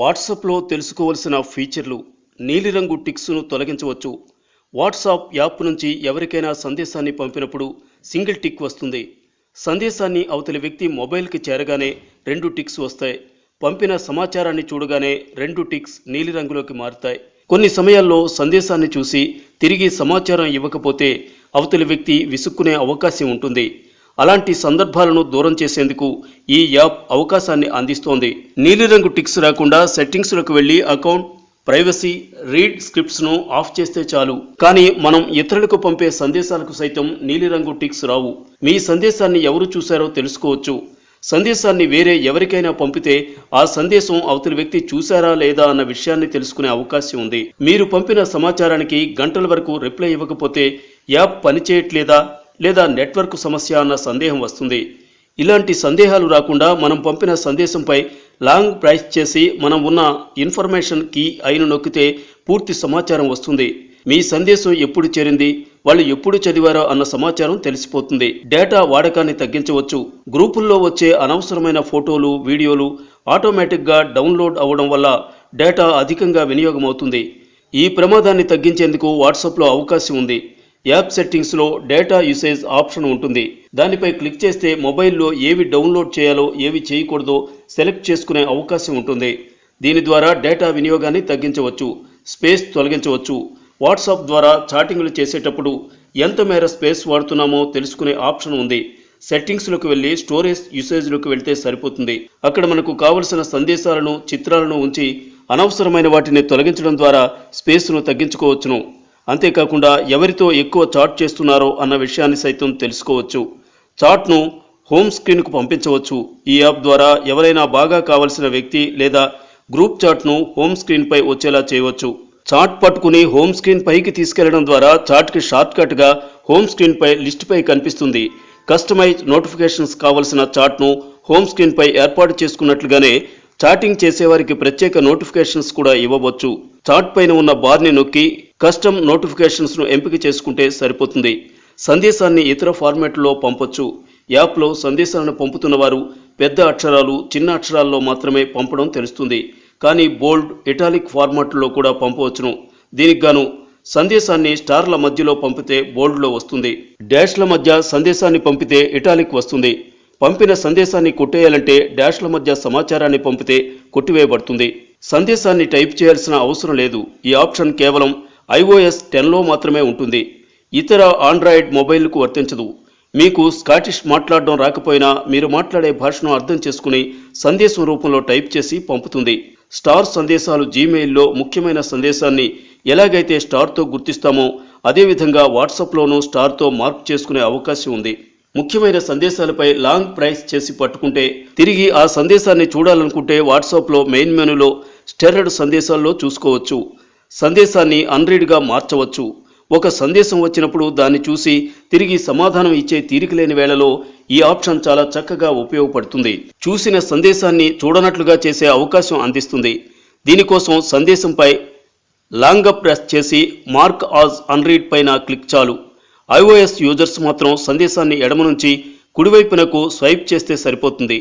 వాట్సాప్లో తెలుసుకోవలసిన ఫీచర్లు నీలిరంగు టిక్స్ను తొలగించవచ్చు. వాట్సాప్ యాప్ నుంచి ఎవరికైనా సందేశాన్ని పంపినప్పుడు సింగిల్ టిక్ వస్తుంది. సందేశాన్ని అవతలి వ్యక్తి మొబైల్కి చేరగానే రెండు టిక్స్ వస్తాయి. పంపిన సమాచారాన్ని చూడగానే రెండు టిక్స్ నీలిరంగులోకి మారుతాయి. కొన్ని సమయాల్లో సందేశాన్ని చూసి తిరిగి సమాచారం ఇవ్వకపోతే అవతలి వ్యక్తి విసుక్కునే అవకాశం ఉంటుంది. అలాంటి సందర్భాలను దూరం చేసేందుకు ఈ యాప్ అవకాశాన్ని అందిస్తోంది. నీలిరంగు టిక్స్ రాకుండా సెట్టింగ్స్లోకి వెళ్ళి అకౌంట్ ప్రైవసీ రీడ్ స్క్రిప్ట్స్ను ఆఫ్ చేస్తే చాలు. కానీ మనం ఇతరులకు పంపే సందేశాలకు సైతం నీలిరంగు టిక్స్ రావు. మీ సందేశాన్ని ఎవరు చూశారో తెలుసుకోవచ్చు. సందేశాన్ని వేరే ఎవరికైనా పంపితే ఆ సందేశం అవతలి వ్యక్తి చూశారా లేదా అన్న విషయాన్ని తెలుసుకునే అవకాశం ఉంది. మీరు పంపిన సమాచారానికి గంటల వరకు రిప్లై ఇవ్వకపోతే యాప్ పనిచేయట్లేదా? లేదా నెట్వర్క్ సమస్య అన్న సందేహం వస్తుంది. ఇలాంటి సందేహాలు రాకుండా మనం పంపిన సందేశంపై లాంగ్ ప్రైస్ చేసి మనం ఉన్న ఇన్ఫర్మేషన్ కీ అయిన నొక్కితే పూర్తి సమాచారం వస్తుంది. మీ సందేశం ఎప్పుడు చేరింది వాళ్ళు ఎప్పుడు చదివారో అన్న సమాచారం తెలిసిపోతుంది. డేటా వాడకాన్ని తగ్గించవచ్చు. గ్రూపుల్లో వచ్చే అనవసరమైన ఫోటోలు వీడియోలు ఆటోమేటిక్గా డౌన్లోడ్ అవ్వడం వల్ల డేటా అధికంగా వినియోగమవుతుంది. ఈ ప్రమాదాన్ని తగ్గించేందుకు వాట్సాప్లో అవకాశం ఉంది. యాప్ సెట్టింగ్స్లో డేటా యూసేజ్ ఆప్షన్ ఉంటుంది. దానిపై క్లిక్ చేస్తే మొబైల్లో ఏవి డౌన్లోడ్ చేయాలో ఏవి చేయకూడదో సెలెక్ట్ చేసుకునే అవకాశం ఉంటుంది. దీని ద్వారా డేటా వినియోగాన్ని తగ్గించవచ్చు స్పేస్ తొలగించవచ్చు. వాట్సాప్ ద్వారా చాటింగ్లు చేసేటప్పుడు ఎంత మేర స్పేస్ వాడుతున్నామో తెలుసుకునే ఆప్షన్ ఉంది. సెట్టింగ్స్లోకి వెళ్ళి స్టోరేజ్ యూసేజ్లోకి వెళ్తే సరిపోతుంది. అక్కడ మనకు కావలసిన సందేశాలను చిత్రాలను ఉంచి అనవసరమైన వాటిని తొలగించడం ద్వారా స్పేస్ను తగ్గించుకోవచ్చును. అంతేకాకుండా ఎవరితో ఎక్కువ చాట్ చేస్తున్నారో అన్న విషయాన్ని సైతం తెలుసుకోవచ్చు. చాట్ను హోమ్ స్క్రీన్కు పంపించవచ్చు. ఈ యాప్ ద్వారా ఎవరైనా బాగా కావలసిన వ్యక్తి లేదా గ్రూప్ చాట్ను హోమ్ స్క్రీన్పై వచ్చేలా చేయవచ్చు. చాట్ పట్టుకుని హోమ్ స్క్రీన్ పైకి తీసుకెళ్ళడం ద్వారా చాట్కి షార్ట్కట్గా హోమ్ స్క్రీన్పై లిస్టుపై కనిపిస్తుంది. కస్టమైజ్ నోటిఫికేషన్స్ కావలసిన చాట్ను హోమ్ స్క్రీన్పై ఏర్పాటు చేసుకున్నట్లుగానే చాటింగ్ చేసేవారికి ప్రత్యేక నోటిఫికేషన్స్ కూడా ఇవ్వవచ్చు. చాట్ పైన ఉన్న బార్ని నొక్కి కస్టమ్ నోటిఫికేషన్స్ను ఎంపిక చేసుకుంటే సరిపోతుంది. సందేశాన్ని ఇతర ఫార్మాట్లో పంపొచ్చు. యాప్లో సందేశాలను పంపుతున్న వారు పెద్ద అక్షరాలు చిన్న అక్షరాల్లో మాత్రమే పంపడం తెలుస్తుంది. కానీ బోల్డ్ ఇటాలిక్ ఫార్మాట్లో కూడా పంపవచ్చును. దీనికి గాను సందేశాన్ని స్టార్ల మధ్యలో పంపితే బోల్డ్లో వస్తుంది. డాష్ల మధ్య సందేశాన్ని పంపితే ఇటాలిక్ వస్తుంది. పంపిన సందేశాన్ని కొట్టేయాలంటే డాష్ల మధ్య సమాచారాన్ని పంపితే కొట్టివేయబడుతుంది. సందేశాన్ని టైప్ చేయాల్సిన అవసరం లేదు. ఈ ఆప్షన్ కేవలం ఐఓఎస్ టెన్లో మాత్రమే ఉంటుంది. ఇతర ఆండ్రాయిడ్ మొబైల్కు వర్తించదు. మీకు స్కాటిష్ మాట్లాడడం రాకపోయినా మీరు మాట్లాడే భాషను అర్థం చేసుకుని సందేశం రూపంలో టైప్ చేసి పంపుతుంది. స్టార్ సందేశాలు జీమెయిల్లో ముఖ్యమైన సందేశాన్ని ఎలాగైతే స్టార్తో గుర్తిస్తామో అదేవిధంగా వాట్సాప్లోనూ స్టార్తో మార్క్ చేసుకునే అవకాశం ఉంది. ముఖ్యమైన సందేశాలపై లాంగ్ ప్రైస్ చేసి పట్టుకుంటే తిరిగి ఆ సందేశాన్ని చూడాలనుకుంటే వాట్సాప్లో మెయిన్ మెనూలో స్టెర్రడ్ సందేశాల్లో చూసుకోవచ్చు. సందేశాన్ని అన్రీడ్గా మార్చవచ్చు. ఒక సందేశం వచ్చినప్పుడు దాన్ని చూసి తిరిగి సమాధానం ఇచ్చే తీరిక లేని వేళలో ఈ ఆప్షన్ చాలా చక్కగా ఉపయోగపడుతుంది. చూసిన సందేశాన్ని చూడనట్లుగా చేసే అవకాశం అందిస్తుంది. దీనికోసం సందేశంపై లాంగ్ ప్రెస్ చేసి మార్క్ ఆజ్ అన్రీడ్ పైన క్లిక్ చాలు. ఐఓఎస్ యూజర్స్ మాత్రం సందేశాన్ని ఎడమ నుంచి కుడివైపునకు స్వైప్ చేస్తే సరిపోతుంది.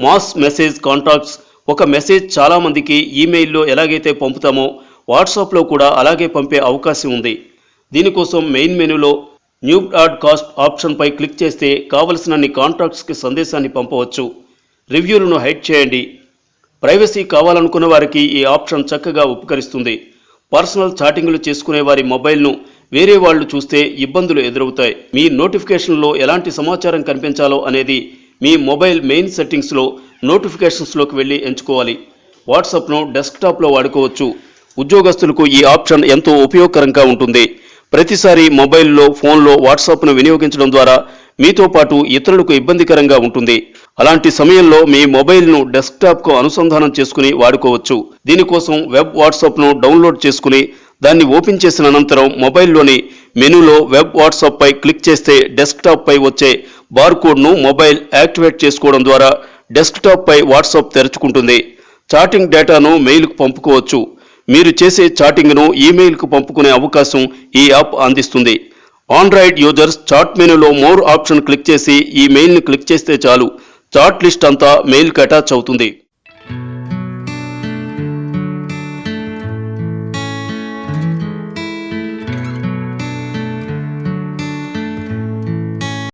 మాస్ మెసేజ్ కాంటాక్ట్స్ ఒక మెసేజ్ చాలామందికి ఈమెయిల్లో ఎలాగైతే పంపుతామో వాట్సాప్లో కూడా అలాగే పంపే అవకాశం ఉంది. దీనికోసం మెయిన్ మెనూలో న్యూ బ్రాడ్కాస్ట్ ఆప్షన్పై క్లిక్ చేస్తే కావలసినన్ని కాంట్రాక్ట్స్కి సందేశాన్ని పంపవచ్చు. రివ్యూలను హైడ్ చేయండి. ప్రైవసీ కావాలనుకున్న వారికి ఈ ఆప్షన్ చక్కగా ఉపకరిస్తుంది. పర్సనల్ చాటింగ్లు చేసుకునే వారి మొబైల్ను వేరే వాళ్ళు చూస్తే ఇబ్బందులు ఎదురవుతాయి. మీ నోటిఫికేషన్లో ఎలాంటి సమాచారం కనిపించాలో అనేది మీ మొబైల్ మెయిన్ సెట్టింగ్స్లో నోటిఫికేషన్స్లోకి వెళ్ళి ఎంచుకోవాలి. వాట్సాప్ను డెస్క్టాప్లో వాడుకోవచ్చు. ఉద్యోగస్తులకు ఈ ఆప్షన్ ఎంతో ఉపయోగకరంగా ఉంటుంది. ప్రతిసారి మొబైల్లో ఫోన్లో వాట్సాప్ను వినియోగించడం ద్వారా మీతో పాటు ఇతరులకు ఇబ్బందికరంగా ఉంటుంది. అలాంటి సమయంలో మీ మొబైల్ను డెస్క్టాప్కు అనుసంధానం చేసుకుని వాడుకోవచ్చు. దీనికోసం వెబ్ వాట్సాప్ను డౌన్లోడ్ చేసుకుని దాన్ని ఓపెన్ చేసిన అనంతరం మొబైల్లోని మెనూలో వెబ్ వాట్సాప్పై క్లిక్ చేస్తే డెస్క్టాప్పై వచ్చే బార్కోడ్ను మొబైల్ యాక్టివేట్ చేసుకోవడం ద్వారా డెస్క్టాప్పై వాట్సాప్ తెరుచుకుంటుంది. చాటింగ్ డేటాను మెయిల్కు పంపుకోవచ్చు. మీరు చేసే చాటింగ్ను ఈమెయిల్కు పంపుకునే అవకాశం ఈ యాప్ అందిస్తుంది. ఆండ్రాయిడ్ యూజర్స్ చాట్ మెనూలో మోర్ ఆప్షన్ క్లిక్ చేసి ఈ మెయిల్ను క్లిక్ చేస్తే చాలు. చాట్ లిస్ట్ అంతా మెయిల్కి అటాచ్ అవుతుంది.